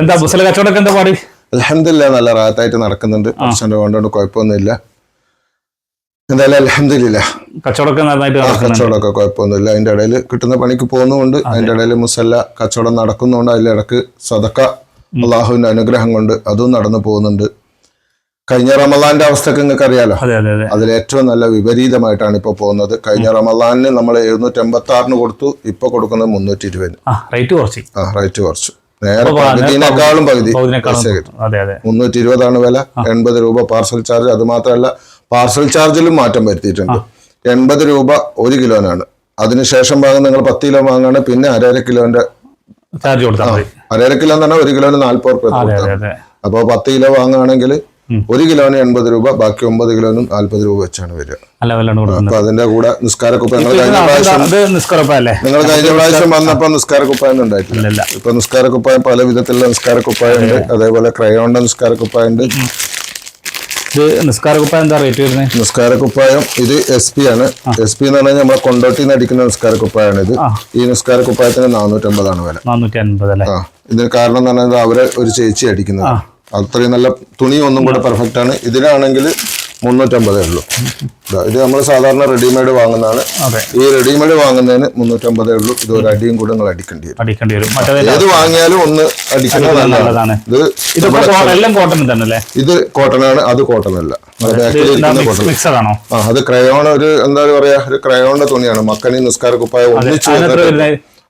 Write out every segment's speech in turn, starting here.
എന്താ ബുസല കച്ചവടമൊക്കെ എന്താ പാടി? അലഹമില്ല നല്ല റാത്തായിട്ട് നടക്കുന്നുണ്ട്. പ്രശ്നം കൊണ്ടുകൊണ്ട് കുഴപ്പമൊന്നുമില്ല. എന്തായാലും അലഹമില്ല കച്ചവടമൊക്കെ നന്നായിട്ട് നടക്കുന്നുണ്ട്. കച്ചവടമൊക്കെ കുഴപ്പമൊന്നുമില്ല. അതിന്റെ ഇടയിൽ കിട്ടുന്ന പണിക്ക് പോകുന്നുണ്ട് അതിന്റെ ഇടയിൽ മുസല്ല കച്ചവടം നടക്കുന്നുണ്ട്. അതിലിടക്ക് സദക്ക അള്ളാഹുവിന്റെ അനുഗ്രഹം കൊണ്ട് അതും നടന്നു പോകുന്നുണ്ട്. കഴിഞ്ഞ റമദാന്റെ അവസ്ഥക്ക് നിങ്ങൾക്ക് അറിയാലോ? അതെ അതെ അതെ. അതിൽ ഏറ്റവും നല്ല വിപരീതമായിട്ടാണ് ഇപ്പൊ പോകുന്നത്. കഴിഞ്ഞ റമദാനിന് നമ്മൾ എഴുന്നൂറ്റി എൺപത്തി ആറിന് കൊടുത്തു ഇപ്പൊ കൊടുക്കുന്നത് മുന്നൂറ്റി ഇരുപതിന് ആ റേറ്റ് കുറച്ച്. ആ റേറ്റ് കുറച്ചു. നേരെ പകുതിനേക്കാളും പകുതി മുന്നൂറ്റി ഇരുപതാണ് വില. എൺപത് രൂപ പാർസൽ ചാർജ്. അത് മാത്രമല്ല പാർസൽ ചാർജിലും മാറ്റം വരുത്തിയിട്ടുണ്ട്. എൺപത് രൂപ ഒരു കിലോനാണ്. അതിനുശേഷം വാങ്ങുന്ന നിങ്ങൾ പത്ത് കിലോ വാങ്ങാണ് പിന്നെ അരര കിലോന്റെ ചാർജ് കൊടുത്താൽ അരര കിലോ എന്ന് പറഞ്ഞാൽ ഒരു കിലോന് നാല്പത് റുപ്യ കൊടുത്താൽ അപ്പോൾ പത്ത് കിലോ വാങ്ങുകയാണെങ്കിൽ ഒരു കിലോന് എൺപത് രൂപ ബാക്കി ഒമ്പത് കിലോനും നാല്പത് രൂപ വെച്ചാണ് വരിക. അപ്പൊ അതിന്റെ കൂടെ നിസ്കാരക്കുപ്പ നിങ്ങൾ കഴിഞ്ഞ പ്രാവശ്യം നിങ്ങൾ കഴിഞ്ഞ പ്രാവശ്യം വന്നപ്പോ നിസ്കാരക്കുപ്പായം ഉണ്ടായിട്ടില്ല. ഇപ്പൊ നിസ്കാരക്കുപ്പായം പല വിധത്തിലുള്ള നിസ്കാരക്കുപ്പായം ഉണ്ട് അതേപോലെ ക്രയോണിന്റെ നിസ്കാരക്കുപ്പായുണ്ട് ഇത് നിസ്കാരക്കുപ്പ എന്താ റേറ്റ് വരുന്നത് നിസ്കാരക്കുപ്പായം ഇത് എസ് പി ആണ്. എസ് പി എന്ന് പറഞ്ഞാൽ നമ്മളെ കൊണ്ടോട്ടിൽ നിന്ന് അടിക്കുന്ന നിസ്കാരക്കുപ്പായാണ് ഇത്. ഈ നിസ്കാരക്കുപ്പായത്തിന് നാനൂറ്റമ്പതാണ് വില. നാനൂറ്റി അൻപത് അല്ലേ ഇതിന് കാരണം എന്ന് പറഞ്ഞാൽ അവരെ ഒരു ചേച്ചി അടിക്കുന്നത്. അത്രയും നല്ല തുണി ഒന്നും കൂടെ പെർഫെക്റ്റ് ആണ്. ഇതിനാണെങ്കിൽ മുന്നൂറ്റമ്പതേ ഉള്ളൂ. ഇത് നമ്മൾ സാധാരണ റെഡിമെയ്ഡ് വാങ്ങുന്നതാണ്. ഈ റെഡിമെയ്ഡ് വാങ്ങുന്നതിന് മുന്നൂറ്റമ്പതേ ഉള്ളൂ. ഇത് ഒരു അടിയും കൂടെ നിങ്ങൾ അടിക്കേണ്ടി വരും. അടിക്കേണ്ടി വരും. മറ്റേ ഏത് വാങ്ങിയാലും ഒന്ന് അടിക്കുന്നത് നല്ലതാണ്. ഇത് കോട്ടൺ ഇത് ആണ് അത് കോട്ടൺ അല്ല. അത് ആ ക്രയോൺ ഒരു എന്താ പറയാ ഒരു ക്രയോണിന്റെ തുണിയാണ്. മക്കണി നിസ്കാര കുപ്പായ ഒന്നിച്ച്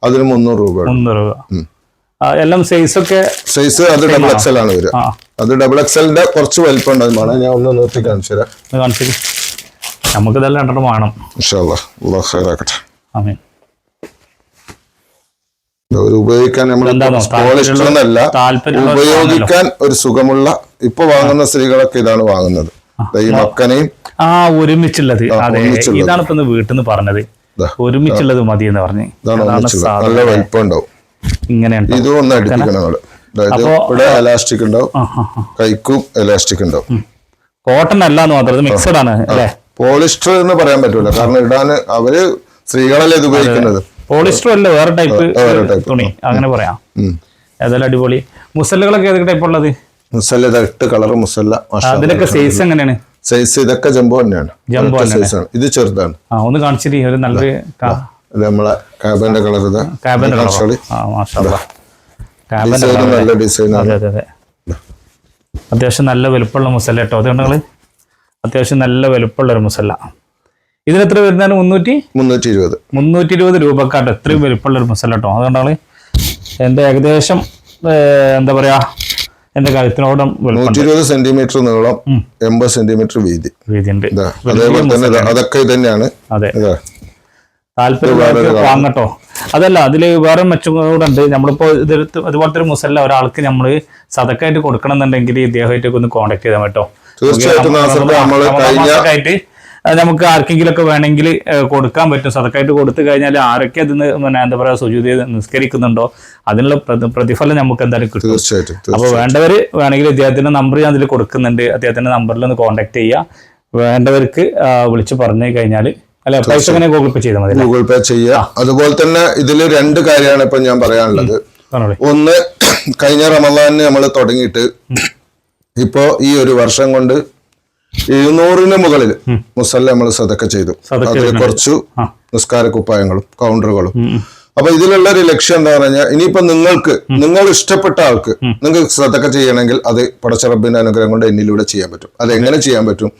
അതിന് മുന്നൂറ് രൂപ. മുന്നൂറ് രൂപ. എല്ലാം സൈസ് ഒക്കെ സൈസ് അത് ഡബിൾ എക്സൽ ആണ്? വരിക. അത് ഡബിൾ എക്സലിന്റെ കുറച്ച് വലിപ്പം ഉണ്ടാകും വേണം ഞാൻ ഒന്ന് നിർത്തി കാണിച്ചു തരാം. കാണിച്ചു നമുക്ക് ഇതെല്ലാം രണ്ടെണ്ണം വേണം. ഇൻഷാ അല്ലാഹ്. അല്ലാഹ് ഖൈറാക്കട്ടെ. ആമീൻ. ഒരു ഉപയോഗിക്കാൻ നമ്മൾ പോളിസ്റ്റർ ഉപയോഗിക്കാൻ ഒരു സുഖമുള്ള ഇപ്പൊ വാങ്ങുന്ന സ്ത്രീകളൊക്കെ ഇതാണ് വാങ്ങുന്നത്. ഈ മക്കനെയും ആ ഒരുമിച്ചുള്ളത്. അതെ. ഇതാണ് ഇപ്പൊ വീട്ടിൽ നിന്ന് പറഞ്ഞത്. ഒരുമിച്ചുള്ളത് മതി എന്ന് പറഞ്ഞു. നല്ല വലിപ്പം ഉണ്ടാവും. ഇങ്ങനെയുണ്ട് ഇതും ഒന്ന് അടുപ്പിക്കണം അതായത് ഇവിടെ എലാസ്റ്റിക് ഉണ്ടാവും. കൈക്കും എലാസ്റ്റിക് ഉണ്ടാവും. കോട്ടൺ അല്ല എന്ന് മാത്രം മിക്സഡ് ആണ് അല്ലേ? പോളിസ്റ്റർ എന്ന് പറയാൻ പറ്റൂല. കാരണം ഇടാൻ അവർ സ്ത്രീകളല്ലേ ഇത് ഉപയോഗിക്കുന്നത്. പോളിസ്റ്റർ അല്ല വേറെ ടൈപ്പ് തുണി. അങ്ങനെ പറയാം. ഏതായാലും അടിപൊളി. മുസല്ലുകളൊക്കെ ഏതൊക്കെ ടൈപ്പ് ഉള്ളത്? മുസല്ല എട്ട് കളർ മുസല്ല അതിലൊക്കെ സൈസ് എങ്ങനെയാണ്? സൈസ് ഇതൊക്കെ ജംബോ തന്നെയാണ്. ജംബോ സൈസ് ആണ്. ഇത് ചെറുതാണ്. ഒന്ന് കാണിച്ചിട്ട് ഒരു നല്ലൊരു നമ്മളെ കാബന്റെ കളർ ഇതാ. കളർ നല്ല ഡിസൈൻ അത്യാവശ്യം നല്ല വലുപ്പമുള്ള മുസല്ല കേട്ടോ. അതുകൊണ്ട് നിങ്ങൾ അത്യാവശ്യം നല്ല വലുപ്പമുള്ള ഒരു മുസല്ല. ഇതിന് എത്ര വരുന്നതാണ്? മുന്നൂറ്റി? മുന്നൂറ്റി ഇരുപത് മുന്നൂറ്റി ഇരുപത് രൂപക്കാട്ട്. എത്രയും വലുപ്പമുള്ള ഒരു മുസല്ല കേട്ടോ. അതുകൊണ്ടാണ് എന്റെ എന്റെ ഏകദേശം എന്താ പറയാ എന്റെ കഴുത്തിനോടും നൂറ്റി ഇരുപത് സെന്റിമീറ്റർ നീളം എൺപത് സെന്റിമീറ്റർ വീതി. വീതി ഉണ്ട് അതേപോലെ തന്നെ അതൊക്കെ തന്നെയാണ് അതെ. താല്പര്യമുള്ളവർക്ക് വാങ്ങട്ടോ. അതല്ല അതിൽ വേറെ മെച്ചം കൂടെ ഉണ്ട്. നമ്മളിപ്പോ ഇതെടുത്ത് അതുപോലത്തെ ഒരു മുസല്ല ഒരാൾക്ക് നമ്മൾ സതക്കായിട്ട് കൊടുക്കണം എന്നുണ്ടെങ്കിൽ ഇദ്ദേഹമായിട്ടൊക്കെ ഒന്ന് കോൺടാക്ട് ചെയ്താൽ കേട്ടോ തീർച്ചയായിട്ടും നമുക്ക് ആർക്കെങ്കിലും ഒക്കെ വേണമെങ്കിൽ കൊടുക്കാൻ പറ്റും. സതക്കായിട്ട് കൊടുത്തു കഴിഞ്ഞാൽ ആരൊക്കെ അതിന് പിന്നെ എന്താ പറയാ സുചിത നിസ്കരിക്കുന്നുണ്ടോ? അതിനുള്ള പ്രതിഫലം നമുക്ക് എന്തായാലും കിട്ടും. തീർച്ചയായിട്ടും അപ്പോൾ വേണ്ടവർ വേണമെങ്കിൽ അദ്ദേഹത്തിന്റെ നമ്പർ ഞാൻ അതിൽ കൊടുക്കുന്നുണ്ട്. അദ്ദേഹത്തിന്റെ നമ്പറിൽ ഒന്ന് കോൺടാക്ട് ചെയ്യുക വേണ്ടവർക്ക് വിളിച്ചു വിളിച്ച് പറഞ്ഞു കഴിഞ്ഞാൽ അല്ലെ? പൈസ അങ്ങനെ ഗൂഗിൾ പേ ചെയ്താൽ മതി? ഗൂഗിൾ പേ ചെയ്യുക. അതുപോലെ തന്നെ ഇതിൽ രണ്ട് കാര്യമാണ് ഇപ്പൊ ഞാൻ പറയാനുള്ളത്. ഒന്ന് കഴിഞ്ഞ റമദാനിന് നമ്മൾ തുടങ്ങിയിട്ട് ഇപ്പോ ഈ ഒരു വർഷം കൊണ്ട് എഴുന്നൂറിന് മുകളിൽ മുസല്ല നമ്മൾ സതക്ക ചെയ്തു. അതിൽ കുറച്ചു. നിസ്കാര കുപ്പായങ്ങളും കൗണ്ടറുകളും അപ്പൊ ഇതിലുള്ള ഒരു ലക്ഷ്യം എന്താ പറഞ്ഞാൽ ഇനിയിപ്പോ നിങ്ങൾക്ക് നിങ്ങൾ ഇഷ്ടപ്പെട്ട ആൾക്ക് നിങ്ങൾക്ക് ശ്രദ്ധക്കെ ചെയ്യണമെങ്കിൽ അത് പടച്ചറബിന്റെ അനുഗ്രഹം കൊണ്ട് എന്നിലൂടെ ചെയ്യാൻ പറ്റും. അത് എങ്ങനെ ചെയ്യാൻ പറ്റും?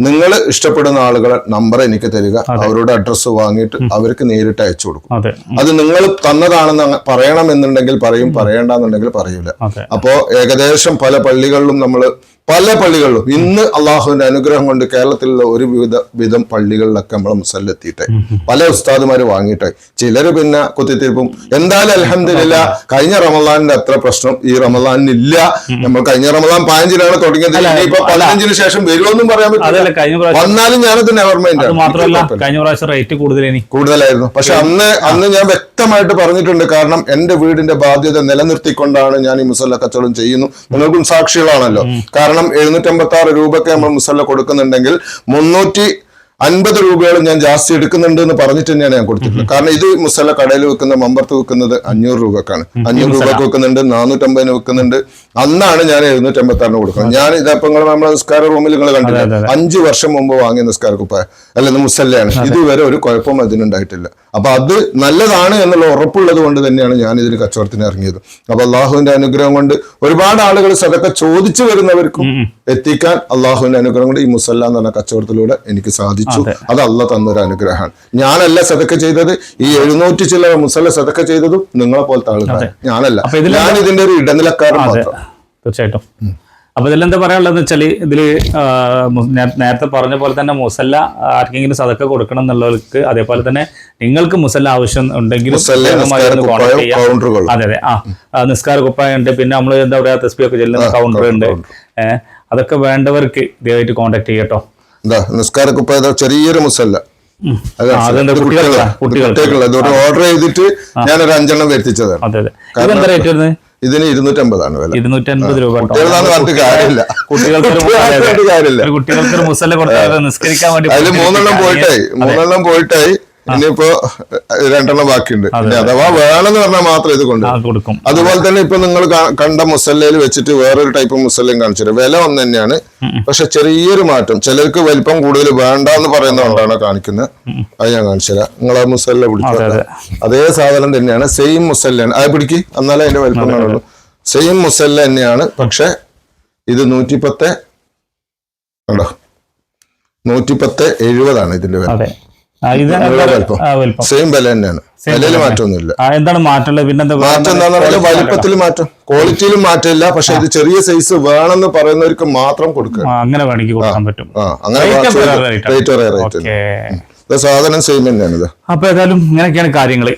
നിങ്ങൾ ഇഷ്ടപ്പെടുന്ന ആളുകളെ നമ്പർ എനിക്ക് തരിക അവരുടെ അഡ്രസ്സ് വാങ്ങിയിട്ട് അവർക്ക് നേരിട്ട് അയച്ചു കൊടുക്കും. അതെ. നിങ്ങൾ തന്നതാണെന്ന് പറയണം പറയണമെന്നുണ്ടെങ്കിൽ പറയും പറയണ്ടെന്നുണ്ടെങ്കിൽ പറയൂല. അതെ. അപ്പോ ഏകദേശം പല പള്ളികളിലും നമ്മൾ പല പള്ളികളിലും. ഇന്ന് അള്ളാഹുവിന്റെ അനുഗ്രഹം കൊണ്ട് കേരളത്തിലുള്ള ഒരു വിധ വിധം പള്ളികളിലൊക്കെ നമ്മൾ മുസല്ലെത്തിയിട്ടെ. പല ഉസ്താദുമാര് വാങ്ങിയിട്ടെ. ചിലര് പിന്നെ കുത്തിത്തിരിപ്പും. എന്തായാലും അലഹമില്ല കഴിഞ്ഞ റമദാനിന്റെ അത്ര പ്രശ്നം ഈ റമദാനില്ല നമ്മൾ കഴിഞ്ഞ റമദാൻ പതിനഞ്ചിനാണ് തുടങ്ങിയത്. ഇപ്പൊ പതിനഞ്ചിന് ശേഷം വരുമെന്നും പറയാൻ പറ്റില്ല. വന്നാലും ഞാനത് നെവർ മൈൻഡ് അത് മാത്രമല്ല കഴിഞ്ഞ പ്രാവശ്യം റേറ്റ് കൂടുതലായിരുന്നു. പക്ഷെ അന്ന് അന്ന് ഞാൻ വ്യക്തമായിട്ട് പറഞ്ഞിട്ടുണ്ട്. കാരണം എന്റെ വീടിന്റെ ബാധ്യത നിലനിർത്തിക്കൊണ്ടാണ് ഞാൻ ഈ മുസല്ല കച്ചവടം ചെയ്യുന്നു. നിങ്ങൾക്കും സാക്ഷികളാണല്ലോ. കാരണം എഴുന്നൂറ്റി അമ്പത്തി ആറ് രൂപയ്ക്ക് നമ്മൾ മുസല്ല കൊടുക്കുന്നുണ്ടെങ്കിൽ മുന്നൂറ്റി അൻപത് രൂപയോളം ഞാൻ ജാസ്തി എടുക്കുന്നുണ്ട് എന്ന് പറഞ്ഞിട്ട് തന്നെയാണ് ഞാൻ കൊടുത്തിട്ടുള്ളത്. കാരണം ഇത് മുസല കടയിൽ വെക്കുന്ന മമ്പർത്ത് വെക്കുന്നത് അഞ്ഞൂറ് രൂപക്കാണ്. അഞ്ഞൂറ് രൂപക്ക് വെക്കുന്നുണ്ട് നാനൂറ്റമ്പതിന് വെക്കുന്നുണ്ട്. അന്നാണ് ഞാൻ എഴുന്നൂറ്റി അമ്പത്തി ആറിന് കൊടുക്കുന്നത് ഞാൻ ഇതപ്പോ നിങ്ങൾ നമ്മുടെ നിസ്കാര റൂമിൽ നിങ്ങൾ കണ്ടില്ല. അഞ്ചു വർഷം മുമ്പ് വാങ്ങിയ നിസ്കാര കുപ്പ അല്ല മുസല്ലയാണ് ഇതുവരെ ഒരു കുഴപ്പം അതിനുണ്ടായിട്ടില്ല. അപ്പൊ അത് നല്ലതാണ് എന്നുള്ള ഉറപ്പുള്ളത് കൊണ്ട് തന്നെയാണ് ഞാൻ ഇതിന് കച്ചവടത്തിന് ഇറങ്ങിയത്. അപ്പൊ അള്ളാഹുവിന്റെ അനുഗ്രഹം കൊണ്ട് ഒരുപാട് ആളുകൾ സതൊക്കെ ചോദിച്ചു വരുന്നവർക്കും എത്തിക്കാൻ അള്ളാഹുവിന്റെ അനുഗ്രഹം കൊണ്ട് ഈ മുസല്ല എന്ന് പറഞ്ഞ കച്ചവടത്തിലൂടെ എനിക്ക് സാധിച്ചു. അതെ. അള്ളാഹ് തന്നൊരു അനുഗ്രഹമാണ്. ഞാനല്ല സതക്ക ചെയ്തത്. ഈ എഴുന്നൂറ്റി ചില മുസല്ല സതക്ക ചെയ്തതും നിങ്ങളെ പോലത്തെ ആളുകളാണ്. ഞാനല്ല. ഞാൻ ഇതിന്റെ ഒരു ഇടനിലക്കാരൻ മാത്രം. തീർച്ചയായിട്ടും. അപ്പൊ ഇതിലെന്താ പറയാനുള്ളതെന്ന് വെച്ചാൽ ഇതിൽ ഇതിൽ നേരത്തെ പറഞ്ഞ പോലെ തന്നെ മുസല്ല ആർക്കെങ്കിലും സതക്ക കൊടുക്കണം എന്നുള്ളവർക്ക് അതേപോലെ തന്നെ നിങ്ങൾക്ക് മുസല്ല ആവശ്യം ഉണ്ടെങ്കിൽ അതെ അതെ. ആ ആ, നിസ്കാര കുപ്പായ ഉണ്ട്. പിന്നെ നമ്മൾ എന്താ പറയാ തസ്ബിയൊക്കെ ചെല്ലുന്ന കൗണ്ടർ ഉണ്ട്. ഏഹ് അതൊക്കെ വേണ്ടവർക്ക് ദയവായിട്ട് കോണ്ടാക്ട് ചെയ്യട്ടോ എന്താ നിസ്കാര ചെറിയൊരു മുസല്ല ഓർഡർ ചെയ്തിട്ട് ഞാൻ ഒരു അഞ്ചെണ്ണം വരുത്തിച്ചതാണ്. ഇതിന് ഇരുന്നൂറ്റമ്പതാണ് വില. ഇരുന്നൂറ്റി അൻപത് രൂപ കാര്യമില്ല. കുട്ടികൾക്ക് കുട്ടികൾക്ക് മുസല്ല കൊടുത്താൽ നിസ്കരിക്കാൻ വേണ്ടി അതിൽ മൂന്നെണ്ണം. പോയിട്ടായി. മൂന്നെണ്ണം പോയിട്ടായി. ഇനിയിപ്പോ രണ്ടെണ്ണം ബാക്കിയുണ്ട്. അഥവാ വേണമെന്ന് പറഞ്ഞാൽ മാത്രം ഇത് കൊണ്ട് കൊടുക്കും. അതുപോലെ തന്നെ ഇപ്പൊ നിങ്ങൾ കണ്ട മുസല്ലയിൽ വെച്ചിട്ട് വേറൊരു ടൈപ്പ് മുസല്ലയും കാണിച്ചത് വില ഒന്ന് തന്നെയാണ്. പക്ഷെ ചെറിയൊരു മാറ്റം. ചിലർക്ക് വലിപ്പം കൂടുതൽ വേണ്ട എന്ന് പറയുന്നതുകൊണ്ടാണ് കാണിക്കുന്നത്. അത് ഞാൻ കാണിച്ചുതരാം നിങ്ങൾ ആ മുസല്ല പിടിച്ചു അതെ, അതെ. അതേ സാധനം തന്നെയാണ്. സെയിം മുസല്ലാണ്. അത് പിടിക്ക്. എന്നാലേ അതിന്റെ വലിപ്പം കാണുള്ളൂ. സെയിം മുസല്ല തന്നെയാണ്. പക്ഷെ ഇത് നൂറ്റിപ്പത്ത് കണ്ടോ? നൂറ്റിപ്പത്ത് എഴുപതാണ് ഇതിന്റെ വില. സെയിം വില തന്നെയാണ്. വിലയിൽ മാറ്റമൊന്നുമില്ല. എന്താണ് മാറ്റമുള്ളത് പിന്നെന്താ മാറ്റം എന്താണെന്ന് പറഞ്ഞാൽ വലിപ്പത്തിൽ മാറ്റം. ക്വാളിറ്റിയിലും മാറ്റമില്ല. പക്ഷെ ഇത് ചെറിയ സൈസ് വേണമെന്ന് പറയുന്നവർക്ക് മാത്രം കൊടുക്കുക. അങ്ങനെ വേണമെങ്കിൽ കൊടുക്കാൻ പറ്റും. അങ്ങനെ. റേറ്റ് ഒരേ റേറ്റ് സാധനം സെയിം തന്നെയാണ് ഇത്. അപ്പൊ ഏതായാലും ഇങ്ങനെയൊക്കെയാണ് കാര്യങ്ങൾ.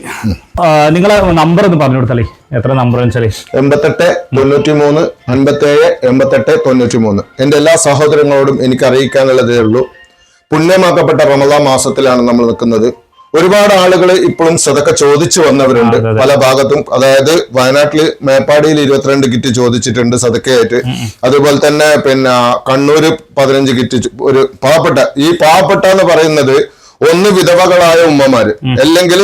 നിങ്ങളെ നമ്പർ ഒന്ന് പറഞ്ഞു കൊടുത്താലേ. എത്ര നമ്പർ വെച്ചാലേ. എൺപത്തെട്ട് തൊണ്ണൂറ്റി മൂന്ന് അൻപത്തേഴ് എൺപത്തെട്ട് തൊണ്ണൂറ്റി മൂന്ന് എന്റെ എല്ലാ സഹോദരങ്ങളോടും എനിക്ക് അറിയിക്കാനുള്ളതേ ഉള്ളൂ. പുണ്യമാക്കപ്പെട്ട റമദാ മാസത്തിലാണ് നമ്മൾ നിൽക്കുന്നത്. ഒരുപാട് ആളുകൾ ഇപ്പോഴും സതക്ക ചോദിച്ചു വന്നവരുണ്ട്. പല ഭാഗത്തും. അതായത് വയനാട്ടിൽ മേപ്പാടിയിൽ ഇരുപത്തിരണ്ട് കിറ്റ് ചോദിച്ചിട്ടുണ്ട് സതക്കയായിട്ട് അതുപോലെ തന്നെ പിന്നെ കണ്ണൂര് പതിനഞ്ച് കിറ്റ് ഒരു പാവപ്പെട്ട ഈ പാവപ്പെട്ട എന്ന് പറയുന്നത് ഒന്ന് വിധവകളായ ഉമ്മമാര്. അല്ലെങ്കിൽ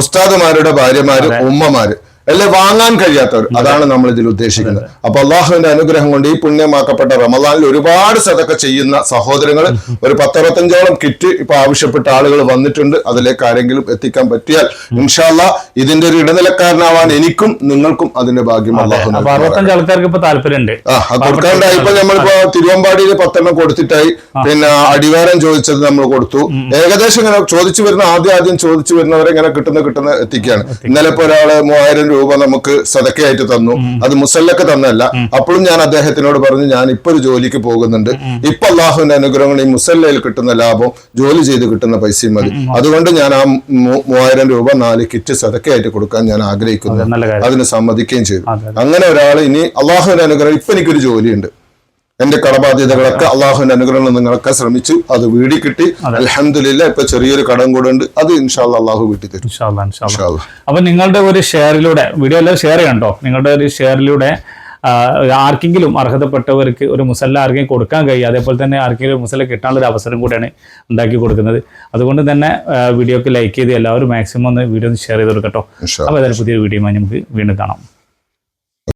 ഉസ്താദുമാരുടെ ഭാര്യമാര് ഉമ്മമാര്. അല്ലെ? വാങ്ങാൻ കഴിയാത്തവർ. അതാണ് നമ്മൾ ഇതിൽ ഉദ്ദേശിക്കുന്നത് അപ്പൊ അള്ളാഹുവിന്റെ അനുഗ്രഹം കൊണ്ട് ഈ പുണ്യമാക്കപ്പെട്ട റമദാനിൽ ഒരുപാട് സതക്ക ചെയ്യുന്ന സഹോദരങ്ങൾ ഒരു പത്തറുപത്തഞ്ചോളം കിറ്റ് ഇപ്പൊ ആവശ്യപ്പെട്ട ആളുകൾ വന്നിട്ടുണ്ട്. അതിലേക്ക് ആരെങ്കിലും എത്തിക്കാൻ പറ്റിയാൽ ഇൻഷാല്ല ഇതിന്റെ ഒരു ഇടനിലക്കാരനാവാൻ എനിക്കും നിങ്ങൾക്കും അതിന്റെ ഭാഗ്യം അള്ളാഹു ആൾക്കാർക്ക് ഇപ്പൊ താല്പര്യമുണ്ട്. ആ കൊടുക്കാണ്ടായി. ഇപ്പൊ നമ്മളിപ്പോ തിരുവമ്പാടിയിൽ പത്തെണ്ണം കൊടുത്തിട്ടായി. പിന്നെ അടിവാരം ചോദിച്ചത് നമ്മൾ കൊടുത്തു. ഏകദേശം ഇങ്ങനെ ചോദിച്ചു വരുന്ന ആദ്യം ആദ്യം ചോദിച്ചു വരുന്നവരെ ഇങ്ങനെ കിട്ടുന്ന കിട്ടുന്ന എത്തിക്കുകയാണ്. ഇന്നലെ ഇപ്പൊ ഒരാൾ മൂവായിരം രൂപ നമുക്ക് സതക്കയായിട്ട് തന്നു. അത് മുസല്ലക്ക് തന്നല്ല അപ്പോഴും ഞാൻ അദ്ദേഹത്തിനോട് പറഞ്ഞു ഞാൻ ഇപ്പൊ ഒരു ജോലിക്ക് പോകുന്നുണ്ട്. ഇപ്പൊ അള്ളാഹുവിന്റെ അനുഗ്രഹങ്ങൾ ഈ മുസല്ലയിൽ കിട്ടുന്ന ലാഭം ജോലി ചെയ്ത് കിട്ടുന്ന പൈസയും മതി. അതുകൊണ്ട് ഞാൻ ആ മൂവായിരം രൂപ നാല് കിറ്റ് സതക്കയായിട്ട് കൊടുക്കാൻ ഞാൻ ആഗ്രഹിക്കുന്നു. അതിന് സമ്മതിക്കുകയും ചെയ്തു. അങ്ങനെ ഒരാൾ ഇനി അള്ളാഹുവിന്റെ അനുഗ്രഹം ഇപ്പൊ എനിക്കൊരു ജോലിയുണ്ട്. എന്റെ കടബാധ്യതകളൊക്കെ അള്ളാഹുവിന്റെ അനുഗ്രഹം നിങ്ങളൊക്കെ ശ്രമിച്ചു അത് വീടി കിട്ടി. അലഹമില്ല ഇപ്പൊ ചെറിയൊരു കടം കൂടെ ഉണ്ട്. അത് ഇൻഷാല്ല അള്ളാഹു വീട്ടിൽ തരും. ഇൻഷാ ഇൻഷാ. അപ്പൊ നിങ്ങളുടെ ഒരു ഷെയറിലൂടെ വീഡിയോ എല്ലാം ഷെയർ ചെയ്യണ്ടോ? നിങ്ങളുടെ ഒരു ഷെയറിലൂടെ ആർക്കെങ്കിലും അർഹതപ്പെട്ടവർക്ക് ഒരു മുസല്ല ആർക്കെങ്കിലും കൊടുക്കാൻ കഴിയും. അതേപോലെ തന്നെ ആർക്കെങ്കിലും മുസല മുസല്ല കിട്ടാനുള്ള ഒരു അവസരം കൂടിയാണ് ഉണ്ടാക്കി കൊടുക്കുന്നത്. അതുകൊണ്ട് തന്നെ വീഡിയോക്ക് ലൈക്ക് ചെയ്ത് എല്ലാവരും മാക്സിമം ഒന്ന് വീഡിയോ ഒന്ന് ഷെയർ ചെയ്ത് കൊടുക്കട്ടോ. അപ്പോൾ ഏതായാലും പുതിയൊരു വീഡിയോ നമുക്ക് വീണ്ടും കാണാം.